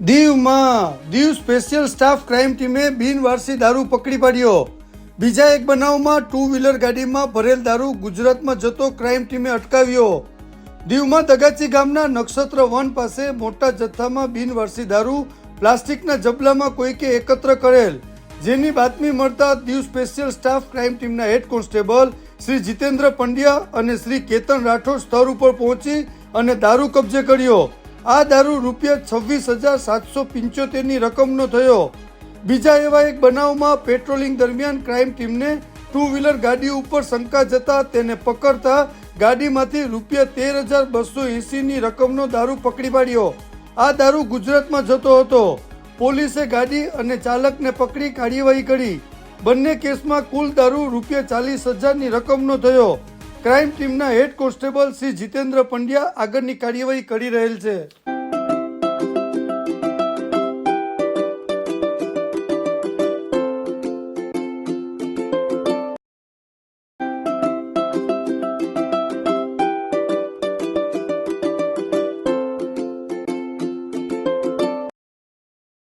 દીવમાં Diu special staff crime ટીમે બિનવારસી દારૂ પકડી પાડ્યો. બીજા એક બનાવમાં ટુ વ્હીલર ગાડીમાં ભરેલ દારૂ ગુજરાતમાં જતો ક્રાઇમ ટીમે અટકાવ્યો. દીવમાં દગાચી ગામના નક્ષત્ર વન પાસે મોટા જથ્થામાં બિનવારસી દારૂ, પ્લાસ્ટિકના જબલામાં કોઈકે એકત્ર કરેલ. જેની બાતમી મળતા દીવ સ્પેશિયલ સ્ટાફ ક્રાઇમ ટીમના હેડ કોન્સ્ટેબલ શ્રી જીતેન્દ્ર પંડ્યા અને શ્રી કેતન રાઠોડ સ્થળ ઉપર પહોંચી અને દારૂ કબજે કર્યો. આ દારૂ રૂપિયા છવ્વીસ હજાર સાતસો પંચોતેરની રકમનો થયો. બીજા એવા એક બનાવમાં પેટ્રોલિંગ દરમિયાન ક્રાઇમ ટીમને ટુ વ્હીલર ગાડી ઉપર શંકા જતા તેને પકડતા ગાડીમાંથી રૂપિયા તેર હજાર બસો એંસીની રકમનો દારૂ પકડી પાડ્યો. આ દારૂ ગુજરાતમાં જતો હતો. પોલીસે ગાડી અને ચાલકને પકડી કાર્યવાહી કરી. બંને કેસમાં કુલ દારૂ રૂપિયા ચાલીસ હજારની રકમનો થયો. ક્રાઇમ ટીમના હેડ કોન્સ્ટેબલ શ્રી જીતેન્દ્ર પંડ્યા આગળની કાર્યવાહી કરી રહેલ છે.